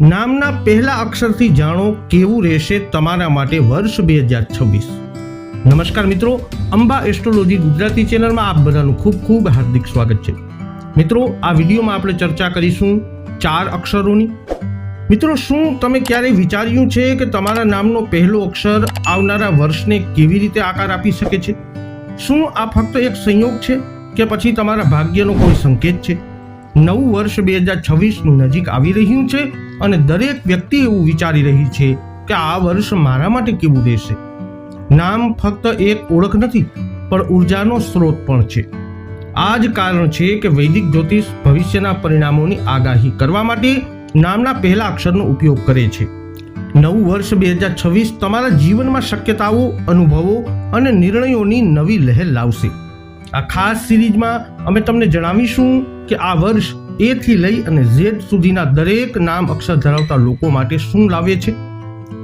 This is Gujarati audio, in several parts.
નામના પહેલા અક્ષરથી જાણો કેવું રહેશે તમારા માટે વર્ષ બે હજાર છવ્વીસ. નમસ્કાર મિત્રો, અંબા એસ્ટ્રોલોજી ગુજરાતી ચેનલમાં આપ બધાનું ખૂબ ખૂબ હાર્દિક સ્વાગત છે. મિત્રો, આ વિડીયોમાં આપણે ચર્ચા કરીશું ચાર અક્ષરોની. મિત્રો, શું તમે ક્યારેય વિચાર્યું છે કે તમારા નામનો પહેલો અક્ષર આવનારા વર્ષને કેવી રીતે આકાર આપી શકે છે? શું આ ફક્ત એક સંયોગ છે કે પછી તમારા ભાગ્યનો કોઈ સંકેત છે? નવું વર્ષ બે હજાર છવ્વીસનું નજીક આવી રહ્યું છે અને દરેક વ્યક્તિ એવું વિચારી રહી છે કે આ વર્ષ મારા માટે કેવું રહેશે. નામ ફક્ત એક ઓળખ નથી, પણ ઉર્જાનો સ્ત્રોત પણ છે. આ જ કારણ છે કે વૈદિક જ્યોતિષ ભવિષ્યના પરિણામોની આગાહી કરવા માટે નામના પહેલા અક્ષરનો ઉપયોગ કરે છે. નવું વર્ષ બે હજાર છવ્વીસ તમારા જીવનમાં શક્યતાઓ, અનુભવો અને નિર્ણયોની નવી લહેર લાવશે. આ ખાસ સિરીઝમાં અમે તમને જણાવીશું કે આ વર્ષ એ થી લઈ અને ઝેડ સુધીના દરેક નામ અક્ષર ધરાવતા લોકો માટે શું લાવે છે?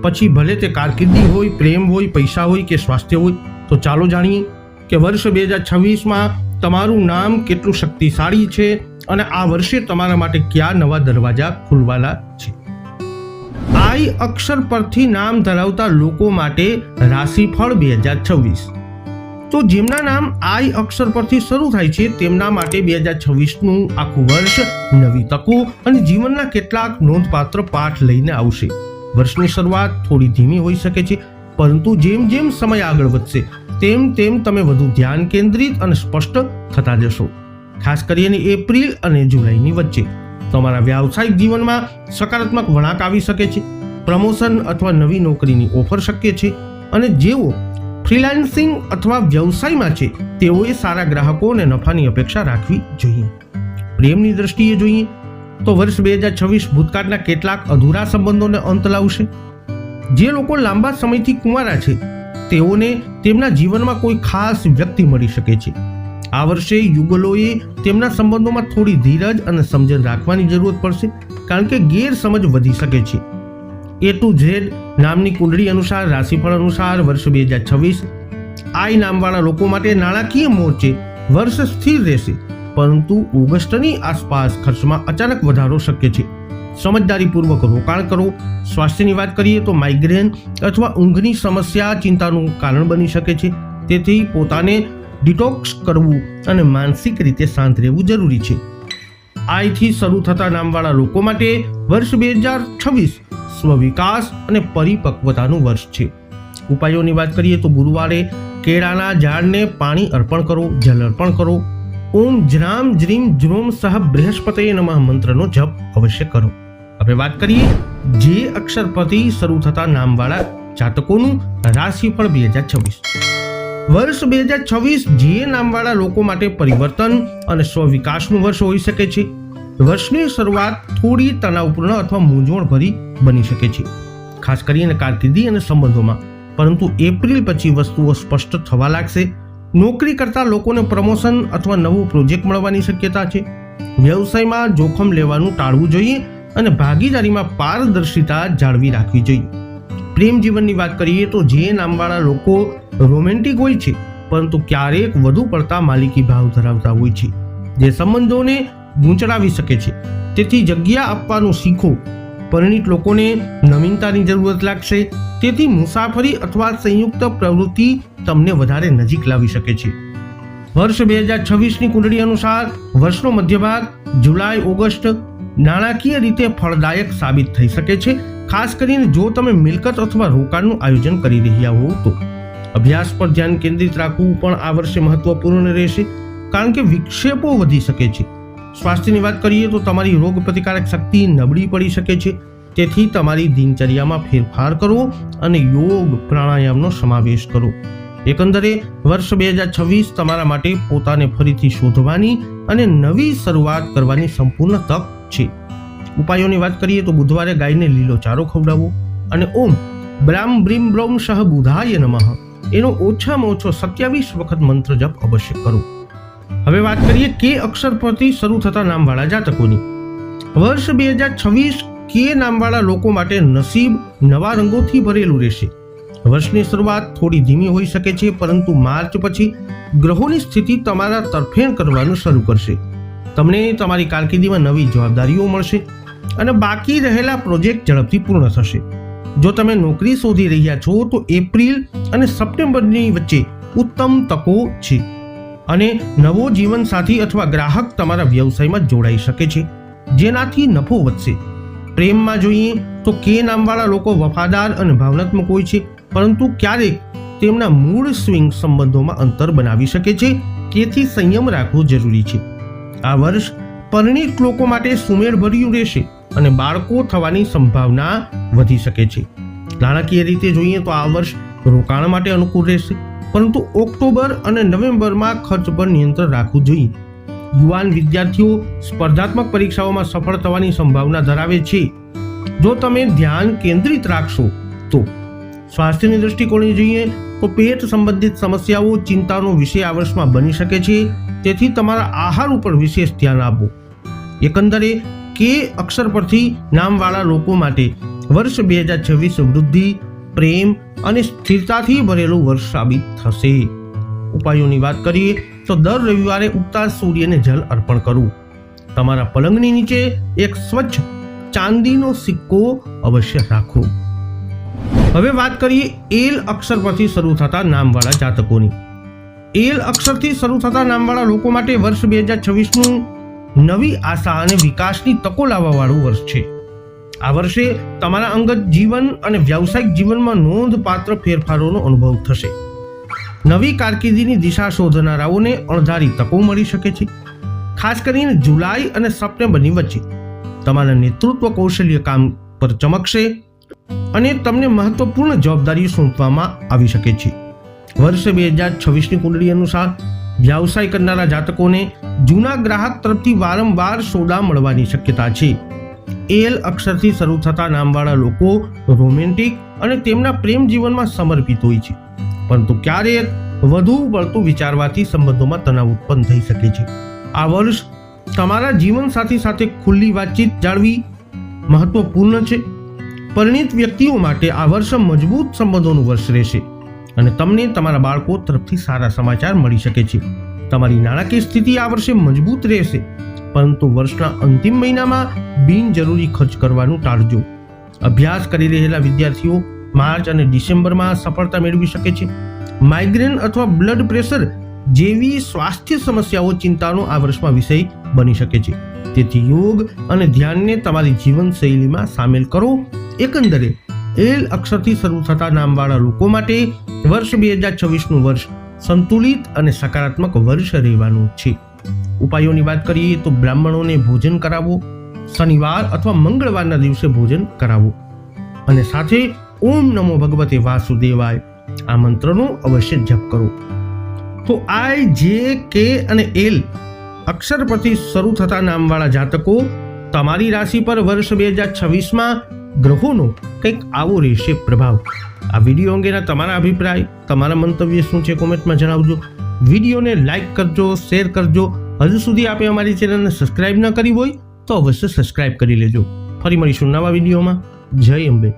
પછી ભલે તે કારકિર્દી હોય, પ્રેમ હોય, પૈસા હોય કે સ્વાસ્થ્ય હોય, તો ચાલો જાણીએ કે વર્ષ બે હજાર છવ્વીસમાં તમારું નામ કેટલું શક્તિશાળી છે અને આ વર્ષે તમારા માટે કયા નવા દરવાજા ખુલવાના છે? આઈ અક્ષર પરથી નામ ધરાવતા લોકો માટે રાશિફળ બે હજાર છવ્વીસ. તો જેમના નામ આઈ અક્ષર પરથી શરૂ થાય છે, તેમના માટે બે હજાર છવ્વીસનું આખું વર્ષ નવી તકો અને જીવનના કેટલાક નોંધપાત્ર પાઠ લઈને આવશે. વર્ષની શરૂઆત થોડી ધીમી હોઈ શકે છે, પરંતુ જેમ જેમ સમય આગળ વધશે, તેમ તેમ તમે વધુ ધ્યાન કેન્દ્રિત અને સ્પષ્ટ થતા જશો. ખાસ કરીને એપ્રિલ અને જુલાઈની વચ્ચે. તમારા વ્યાવસાયિક જીવનમાં સકારાત્મક વળાંક આવી શકે છે, પ્રમોશન અથવા નવી નોકરીની ઓફર શક્ય છે, અને જેઓ ફ્રીલાન્સિંગ અથવા વ્યવસાયમાં છે, તેઓએ સારા ગ્રાહકો અને નફાની અપેક્ષા રાખવી જોઈએ. પ્રેમની દ્રષ્ટિએ જોઈએ, તો વર્ષ બે હજાર છવ્વીસ ભૂતકાળના કેટલાક અધૂરા સંબંધોને અંત લાવશે. જે લોકો લાંબા સમયથી કુંવારા છે, તેઓને તેમના જીવનમાં કોઈ ખાસ વ્યક્તિ મળી શકે છે. આ વર્ષે યુગલોએ તેમના સંબંધોમાં થોડી ધીરજ અને સમજણ રાખવાની જરૂરત પડશે, કારણ કે ગેરસમજ વધી શકે છે. એ ટુ ઝેડ નામની કુંડળી અનુસાર, રાશિફળ અનુસાર, વર્ષ બે હજાર છવ્વીસ. આઈ નામવાળા લોકો માટે નાણાકીય મોરચે વર્ષ સ્થિર રહેશે, પરંતુ ઓગસ્ટની આસપાસ ખર્ચમાં અચાનક વધારો શક્ય છે. સમજદારીપૂર્વક રોકાણ કરો. સ્વાસ્થ્યની વાત કરીએ તો માઇગ્રેન અથવા ઊંઘની સમસ્યા ચિંતાનું કારણ બની શકે છે. તેથી પોતાને ડિટોક્સ કરવું અને માનસિક રીતે શાંત રહેવું જરૂરી છે. આઈથી શરૂ થતા નામવાળા લોકો માટે વર્ષ બે હજાર છવ્વીસ સ્વવિકાસ અને પરિપક્વતાનું વર્ષ છે. ઉપાયોની વાત કરીએ તો ગુરુવારે કેળાના ઝાડને પાણી અર્પણ કરો, જલ અર્પણ કરો. ઓમ જ્રામ જ્રીમ જ્રોમ સહ બૃહસ્પતય નમઃ મંત્રનો જપ અવશ્ય કરો. હવે વાત કરીએ, જે અક્ષર પરથી શરૂ થતા નામવાળા જાતકોનું રાશિફળ બે હજાર છવ્વીસ. વર્ષ બે હજાર છવ્વીસ જે નામવાળા લોકો માટે પરિવર્તન અને સ્વવિકાસનું વર્ષ હોઈ શકે છે. વર્ષની શરૂઆત થોડી તણાવપૂર્ણ અથવા મૂંઝવણભરી બની શકે છે. ખાસ કરીને કારકિર્દી અને સંબંધોમાં. પરંતુ એપ્રિલ પછી વસ્તુઓ સ્પષ્ટ થવા લાગશે. નોકરી કરતા લોકોને પ્રમોશન અથવા નવું પ્રોજેક્ટ મળવાની શક્યતા છે. વ્યવસાયમાં જોખમ લેવાનું ટાળવું જોઈએ અને ભાગીદારીમાં પારદર્શિતા જાળવી રાખવી જોઈએ. પ્રેમ જીવનની વાત કરીએ તો જે નામવાળા લોકો રોમેન્ટિક હોય છે, પરંતુ ક્યારેક વધુ પડતા માલિકી ભાવ ધરાવતા હોય છે. જે સંબંધોને ગૂંચળાવી શકે છે. તેથી જગ્યા આપવાનું શીખો. પરિણિત લોકોને નવીનતાની જરૂરત લાગશે. તેથી મુસાફરી અથવા સંયુક્ત પ્રવૃત્તિ તમને વધારે નજીક લાવી શકે છે. વર્ષ બે હજાર છવ્વીસની કુંડળી અનુસાર વર્ષનો મધ્યભાગ જુલાઈ, ઓગસ્ટ નાણાકીય રીતે ફળદાયક સાબિત થઈ શકે છે. ખાસ કરીને જો તમે મિલકત અથવા રોકાણનું આયોજન કરી રહ્યા હોવ તો. અભ્યાસ પર ધ્યાન કેન્દ્રિત રાખવું પણ આ વર્ષે મહત્વપૂર્ણ રહેશે. કારણ કે વિક્ષેપો વધી શકે છે. સ્વાસ્થ્યની વાત કરીએ તો તમારી રોગ પ્રતિકારક શક્તિ નબળી પડી શકે છે. તેથી તમારી દિનચર્યામાં ફેરફાર કરો અને યોગ પ્રાણાયામનો સમાવેશ કરો. એકંદરે, વર્ષ બે હજાર છવ્વીસ તમારા માટે પોતાને ફરીથી શોધવાની અને નવી શરૂઆત કરવાની સંપૂર્ણ તક છે. ઉપાયોની વાત કરીએ તો બુધવારે ગાયને લીલો ચારો ખવડાવો અને ઓમ, બ્રામ બ્રીમ બ્રોમ સહ બુધાય નમઃ. એનો ઓછામાં ઓછો સત્યાવીસ વખત મંત્ર જપ અવશ્ય કરો. હવે વાત કરીએ કે અક્ષર પરથી શરૂ થતા નામવાળા જાતકોની. વર્ષ બે હજાર છવ્વીસ કે નામવાળા લોકો માટે નસીબ નવા રંગોથી ભરેલું રહેશે. વર્ષની શરૂઆત થોડી ધીમી હોઈ શકે છે, પરંતુ માર્ચ પછી ગ્રહોની સ્થિતિ તમારા તરફેણ કરવાનું શરૂ કરશે. તમને તમારી કારકિર્દીમાં નવી જવાબદારીઓ મળશે અને બાકી રહેલા પ્રોજેક્ટ ઝડપથી પૂર્ણ થશે. જો તમે નોકરી શોધી રહ્યા છો, તો એપ્રિલ અને સપ્ટેમ્બરની વચ્ચે ઉત્તમ તકો છે. અને નવો જીવનસાથી અથવા ગ્રાહક તમારા વ્યવસાયમાં જોડાઈ શકે છે. જેનાથી નફો વધશે. પ્રેમમાં જોઈએ તો કે નામવાળા લોકો વફાદાર અને ભાવનાત્મક હોય છે, પરંતુ ક્યારેક તેમના મૂળ સ્વિંગ સંબંધોમાં અંતર બનાવી શકે છે. તેથી સંયમ રાખવો જરૂરી છે. આ વર્ષ પરિણિત લોકો માટે સુમેળભર્યું રહેશે અને બાળકો થવાની સંભાવના વધી શકે છે. નાણાકીય રીતે જોઈએ તો આ વર્ષ રોકાણ માટે અનુકૂળ રહેશે. પરંતુ ઓક્ટોબર અને નવેમ્બરમાં ખર્ચ પર નિયંત્રણ રાખવું જોઈએ. યુવાન વિદ્યાર્થીઓ સ્પર્ધાત્મક પરીક્ષાઓમાં સફળ થવાની સંભાવના ધરાવે છે. જો તમે ધ્યાન કેન્દ્રિત રાખશો, તો સ્વાસ્થ્યની દૃષ્ટિકોણે જોઈએ, તો પેટ સંબંધિત સમસ્યાઓ ચિંતાનો વિષય આ વર્ષમાં બની શકે છે. તેથી તમારા આહાર ઉપર વિશેષ ધ્યાન આપો. એકંદરે, કે અક્ષર પરથી નામવાળા લોકો માટે વર્ષ બે હજાર છવ્વીસ વૃદ્ધિ પ્રેમ અને સ્થિરતાથી ભરેલું વર્ષ સાબિત થશે. ઉપાયોની વાત કરીએ તો દર રવિવારે ઉગતા સૂર્યને જલ અર્પણ કરવું. તમારા પલંગની નીચે એક સ્વચ્છ ચાંદીનો સિક્કો અવશ્ય રાખો. હવે વાત કરીએ એલ અક્ષર પરથી શરૂ થતા નામવાળા જાતકોની. એલ અક્ષરથી શરૂ થતા નામવાળા લોકો માટે વર્ષ બે હજાર છવ્વીસનું નવી આશા અને વિકાસની તકો લાવવાવાળું વર્ષ છે. આ વર્ષે તમારા અંગત જીવન અને વ્યાવસાયિક જીવનમાં નોંધપાત્ર ફેરફારોનો અનુભવ થશે. નવી કારકિર્દીની દિશા શોધનારાઓને અણધારી તકો મળી શકે છે. ખાસ કરીને જુલાઈ અને સપ્ટેમ્બરની વચ્ચે. તમારા નેતૃત્વ કૌશલ્ય કામ પર ચમકશે અને તમને મહત્વપૂર્ણ જવાબદારી સોંપવામાં આવી શકે છે. વર્ષ બે હજાર છવ્વીસની કુંડળી અનુસાર વ્યવસાય કરનારા જાતકોને જૂના ગ્રાહક તરફથી વારંવાર સોદા મળવાની શક્યતા છે. એલ અક્ષરથી શરૂ થતા નામવાળા લોકો રોમેન્ટિક અને તેમના પ્રેમ જીવનમાં સમર્પિત હોય છે. પરંતુ ક્યારેક વધુ પડતું વિચારવાથી સંબંધોમાં તણાવ ઉત્પન્ન થઈ શકે છે. આ વર્ષ તમારા જીવનસાથી સાથે ખુલ્લી વાતચીત જાળવી મહત્વપૂર્ણ છે. પરિણિત વ્યક્તિઓ માટે આ વર્ષ મજબૂત સંબંધોનું વર્ષ રહેશે અને તમને તમારા બાળકો તરફથી સારા સમાચાર મળી શકે છે. તમારી નાણાકીય સ્થિતિ આ વર્ષે મજબૂત રહેશે. પરંતુ વર્ષના અંતિમ મહિનામાં બિનજરૂરી ખર્ચ કરવાનું ટાળજો. અભ્યાસ કરી રહેલા વિદ્યાર્થીઓ માર્ચ અને ડિસેમ્બરમાં સફળતા મેળવી શકે છે. માઇગ્રેન અથવા બ્લડ પ્રેશર જેવી સ્વાસ્થ્ય સમસ્યાઓ ચિંતાનો આ વર્ષમાં વિષય બની શકે છે. તેથી યોગ અને ધ્યાનને તમારી જીવનશૈલીમાં સામેલ કરો. એકંદરે, એલ અક્ષરથી શરૂ થતા નામવાળા લોકો માટે વર્ષ બે હજાર છવ્વીસનું વર્ષ સંતુલિત અને સકારાત્મક વર્ષ રહેવાનું છે. ઉપાયોની વાત કરીએ તો બ્રાહ્મણોને ભોજન કરાવવું, શનિવાર અથવા મંગળવારના દિવસે ભોજન કરાવવું. અને સાથે ઓમ નમો ભગવતે વાસુદેવાય, આ મંત્રનો અવશ્ય જપ કરો. તો આઈ, જે, કે અને એલ અક્ષર પરથી શરૂ થતા નામવાળા જાતકો તમારી રાશિ પર વર્ષ બે હજાર છવ્વીસમાં ગ્રહોનો કંઈક આવો રહેશે પ્રભાવ. આ વીડિયો અંગેના તમારા અભિપ્રાય, તમારા મંતવ્ય શું છે કોમેન્ટમાં જણાવજો. વિડીયોને લાઈક કરજો, શેર કરજો હજુ સુધી આપે અમારી ચેનલને સબસ્ક્રાઇબ ન કરી હોય તો અવશ્ય સબસ્ક્રાઇબ કરી લેજો. ફરી મળીશું નવા વિડીયોમાં. જય અંબે.